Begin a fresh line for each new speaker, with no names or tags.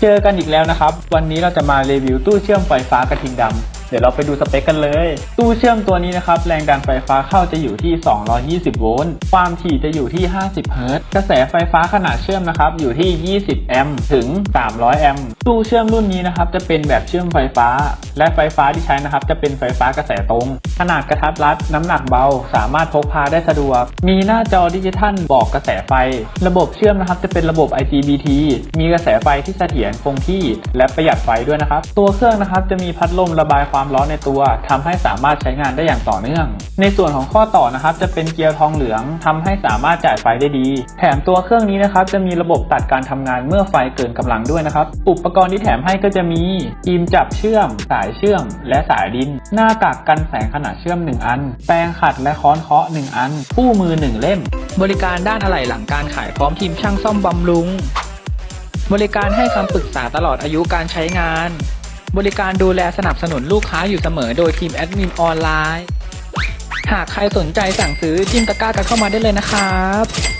เจอกันอีกแล้วนะครับ วันนี้เราจะมารีวิวตู้เชื่อมไฟฟ้ากระทิงดำ เดี๋ยวเราไปดูสเปคกันเลย ตู้เชื่อมตัวนี้นะครับแรงดันไฟฟ้าเข้าจะอยู่ที่ 220 โวลต์ ความถี่จะอยู่ที่ 50 เฮิรตซ์ กระแสไฟฟ้าขนาดเชื่อมนะครับอยู่ที่ 20 แอมป์ถึง 300 แอมป์ ตู้เชื่อมรุ่นนี้นะครับจะเป็นแบบเชื่อมไฟฟ้า และไฟฟ้าที่ใช้นะครับจะเป็นไฟฟ้ากระแสตรง ขนาดกระทัดรัด น้ำหนักเบา สามารถพกพาได้สะดวก มีหน้าจอดิจิทัลบอกกระแสไฟ ระบบเชื่อมนะครับจะเป็นระบบ IGBT มีกระแสไฟที่เสถียรคงที่ และประหยัดไฟด้วยนะครับ ตัวเครื่องนะครับจะมีพัดลมระบายความความร้อนในตัวทำให้สามารถใช้งานได้อย่างต่อเนื่อง ในส่วนของข้อต่อนะครับจะเป็นเกียวทองเหลืองทำให้สามารถจ่ายไฟได้ดี แถมตัวเครื่องนี้นะครับจะมีระบบตัดการทำงานเมื่อไฟเกินกำลังด้วยนะครับ อุปกรณ์ที่แถมให้ก็จะมีทีมจับเชื่อม สายเชื่อม และสายดิน หน้ากากกันแสงขนาดเชื่อม 1 อัน แปรงขัดและค้อนเคาะ 1 อัน คู่มือ 1 เล่ม
บริการด้านอะไหล่หลังการขายพร้อมทีมช่างซ่อมบำรุง บริการให้คำปรึกษาตลอดอายุการใช้งาน บริการดูแลสนับสนุนลูกค้าอยู่เสมอโดยทีมแอดมินออนไลน์ หากใครสนใจสั่งซื้อจิ้มตะกร้ากันเข้ามาได้เลยนะครับ